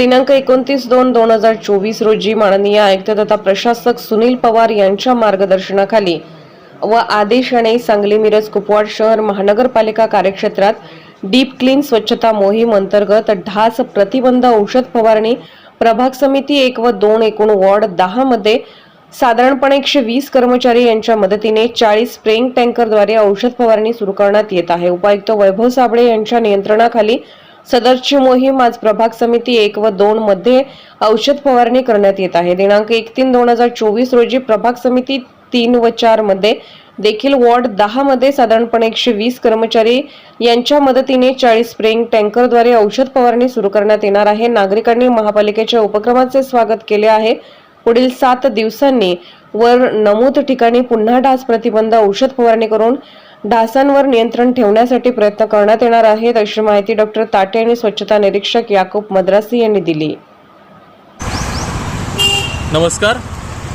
दिनांक एकोणतीस दोन दोन हजार चोवीस रोजी माननीय आयुक्त तथा प्रशासक सुनील पवार यांच्या मार्गदर्शनाखाली व आदेशाने सांगली मिरज कुपवाड शहर महानगरपालिका कार्यक्षेत्रात डीप क्लीन स्वच्छता मोहीम अंतर्गत ढास प्रतिबंध औषध फवारणी प्रभाग समिती एक व दोन एकूण वॉर्ड दहा मध्ये साधारणपणे एकशे वीस कर्मचारी यांच्या मदतीने चाळीस स्प्रेंग टँकरद्वारे औषध फवारणी सुरू करण्यात येत आहे. उपायुक्त वैभव साबळे यांच्या नियंत्रणाखाली सदरची मोहीम आज प्रभाग समिती एक व दोन मध्ये औषध फवारणी करण्यात येत आहे. दिनांक एक तीन दोन हजार चोवीस रोजी प्रभाग समिती तीन व चारमध्ये देखील वॉर्ड दहा मध्ये साधारणपणे एकशे वीस कर्मचारी यांच्या मदतीने चाळीस स्प्रिंग टँकरद्वारे औषध फवारणी सुरू करण्यात येणार आहे. नागरिकांनी महापालिकेच्या उपक्रमाचे स्वागत केले आहे. पुढील सात दिवसांनी वर नमूद ठिकाणी पुन्हा डास प्रतिबंध औषध फवारणी करून डासांवर नियंत्रण ठेवण्यासाठी प्रयत्न करण्यात येणार आहेत अशी माहिती डॉक्टर ताटे आणि स्वच्छता निरीक्षक याकूब मद्रासी यांनी दिली. नमस्कार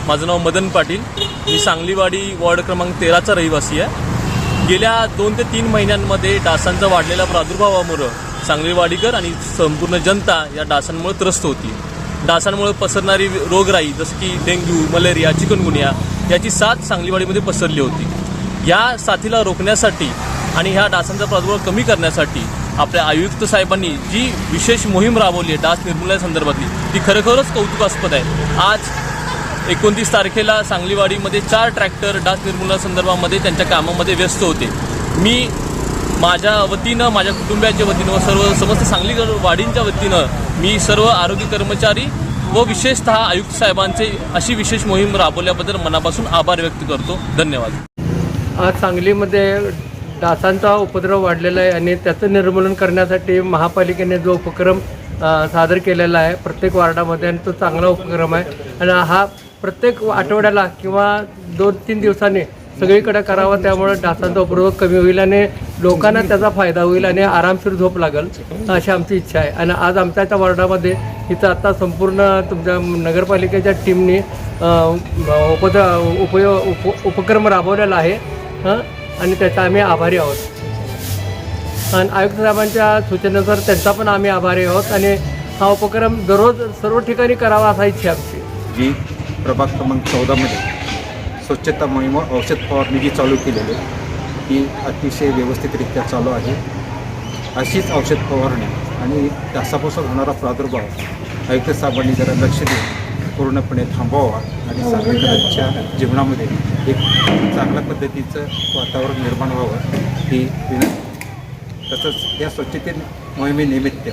माझं नाव मदन पाटील. मी सांगलीवाडी वॉर्ड क्रमांक तेराचा रहिवासी आहे. गेल्या दोन ते तीन महिन्यांमध्ये डासांचा वाढलेल्या प्रादुर्भावामुळं सांगलीवाडीकर आणि संपूर्ण जनता या डासांमुळे त्रस्त होती. डासांमुळे पसरणारी रोगराई जसं की डेंग्यू मलेरिया चिकनगुनिया याची साथ सांगलीवाडीमध्ये पसरली होती. या साथीला रोखण्यासाठी आणि ह्या डासांचा प्रादुर्भाव कमी करण्यासाठी आपल्या आयुक्त साहेबांनी जी विशेष मोहीम राबवली आहे डास निर्मूलनासंदर्भातली ती खरोखरच कौतुकास्पद आहे. आज एकोणतीस तारखेला सांगलीवाडीमध्ये चार ट्रॅक्टर डास निर्मूलनासंदर्भामध्ये त्यांच्या कामामध्ये व्यस्त होते. मी माझ्या वतीनं माझ्या कुटुंबियाच्या वतीनं व सर्व समस्त सांगली वाडींच्या वतीनं मी सर्व आरोग्य कर्मचारी व विशेषतः आयुक्त साहेबांचे अशी विशेष मोहीम राबवल्याबद्दल मनापासून आभार व्यक्त करतो. धन्यवाद. आज सांगलीमध्ये डासांचा उपद्रव वाढलेला आहे आणि त्याचं निर्मूलन करण्यासाठी महापालिकेने जो उपक्रम सादर केलेला आहे प्रत्येक वार्डामध्ये आणि तो चांगला उपक्रम आहे. आणि हा प्रत्येक आठवड्याला किंवा दोन तीन दिवसांनी सगळीकडे करावा त्यामुळे डासांचा उपद्रव कमी होईल आणि लोकांना त्याचा फायदा होईल आणि आरामशीर झोप लागेल अशी आमची इच्छा आहे. आणि आज आमच्या त्या वार्डामध्ये इथं आता संपूर्ण तुमच्या नगरपालिकेच्या टीमनी उपद उपयो उप उपक्रम राबवलेला आहे. हां आणि त्याचा आम्ही आभारी आहोत. आणि आयुक्त साहेबांच्या सूचनेनुसार त्यांचा पण आम्ही आभारी आहोत आणि हा उपक्रम दररोज सर्व ठिकाणी करावा असा इच्छा आहे आमची. जी प्रभाग क्रमांक चौदामध्ये स्वच्छता मोहीम औषध फवारणी जी चालू केलेली ती अतिशय व्यवस्थितरित्या चालू आहे. अशीच औषध फवारणी आणि डासापासून होणारा प्रादुर्भाव आयुक्त साहेबांनी जरा लक्ष देऊन पूर्णपणे थांबवावा आणि सार्वजनिकांच्या जीवनामध्ये एक चांगल्या पद्धतीचं वातावरण निर्माण व्हावं ही विनंती. तसंच या स्वच्छते मोहिमेनिमित्त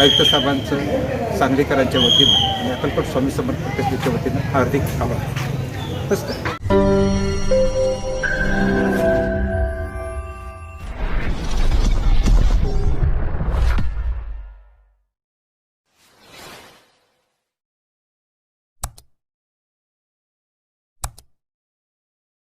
आयुक्त साहेबांचं सांगलीकरांच्या वतीनं आणि अक्कलकोट स्वामी समर्थ वतीनं हार्दिक आभार. काय